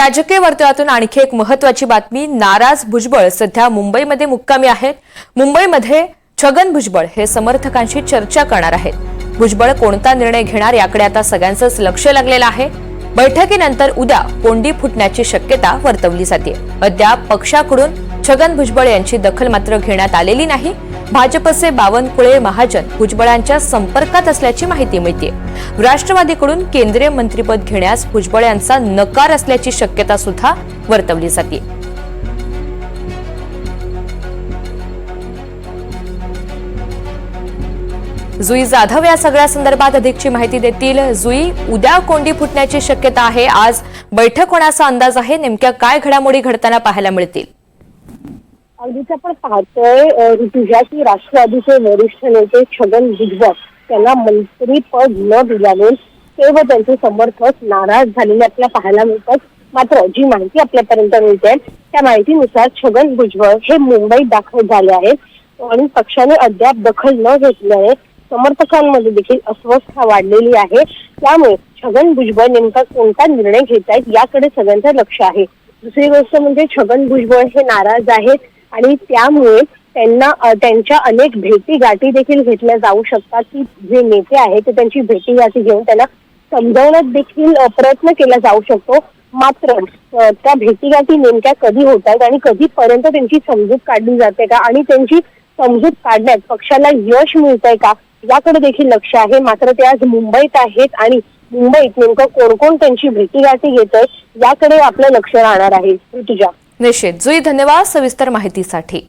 राजकीय वर्तुळातून आणखी एक महत्वाची बातमी नाराज भुजबळ सध्या मुंबईमध्ये मुक्कामी आहेत. मुंबईमध्ये छगन भुजबळ हे समर्थकांशी चर्चा करणार आहेत. भुजबळ कोणता निर्णय घेणार याकडे आता सगळ्यांचंच लक्ष लागलेलं आहे. बैठकीनंतर उद्या कोंडी फुटण्याची शक्यता वर्तवली जाते अद्याप पक्षाकडून छगन भुजबळ यांची दखल मात्र घेण्यात आलेली नाही. भाजपचे बावनकुळे महाजन भुजबळांच्या संपर्कात असल्याची माहिती मिळते. राष्ट्रवादीकडून केंद्रीय मंत्रीपद घेण्यास भुजबळ यांचा नकार असल्याची शक्यता सुद्धा वर्तवली जाते. जुई जाधव या सगळ्या संदर्भात अधिकची माहिती देतील. जुई उद्या कोंडी फुटण्याची शक्यता आहे. आज बैठक होण्याचा अंदाज आहे. नेमक्या काय घडामोडी घडताना पाहायला मिळतील? अगदीच आपण पाहतोय ऋतुजा की राष्ट्रवादीचे वरिष्ठ नेते छगन भुजबळ त्यांना मंत्रीपद न दिल्याने ते व त्यांचे समर्थक नाराज झालेले आपल्याला पाहायला मिळतात. मात्र जी माहिती आपल्यापर्यंत मिळते त्या माहितीनुसार छगन भुजबळ हे मुंबईत दाखल झाले आहेत आणि पक्षाने अद्याप दखल न घेतल्याने समर्थकांमध्ये देखील अस्वस्थता वाढलेली आहे. त्यामुळे छगन भुजबळ नेमका कोणता निर्णय घेत आहेत याकडे सगळ्यांचं लक्ष आहे. दुसरी गोष्ट म्हणजे छगन भुजबळ हे नाराज आहेत. आणि त्यामुळे त्यांना त्यांच्या अनेक भेटी गाठी देखील घेतल्या जाऊ शकतात. की जे नेते आहेत ते त्यांची भेटी गाठी घेऊन त्यांना समजवण्यात देखील प्रयत्न केला जाऊ शकतो. मात्र त्या भेटीगाठी नेमक्या कधी होत आहेत आणि कधीपर्यंत त्यांची समजूत काढली जाते का आणि त्यांची समजूत काढण्यात पक्षाला यश मिळत आहे का याकडे देखील लक्ष आहे. मात्र ते आज मुंबईत आहेत आणि मुंबईत नेमकं कोण कोण त्यांची भेटीगाठी घेत आहे याकडे आपलं लक्ष राहणार आहे. ऋतुजा. निश्चित. जुई धन्यवाद सविस्तर माहितीसाठी.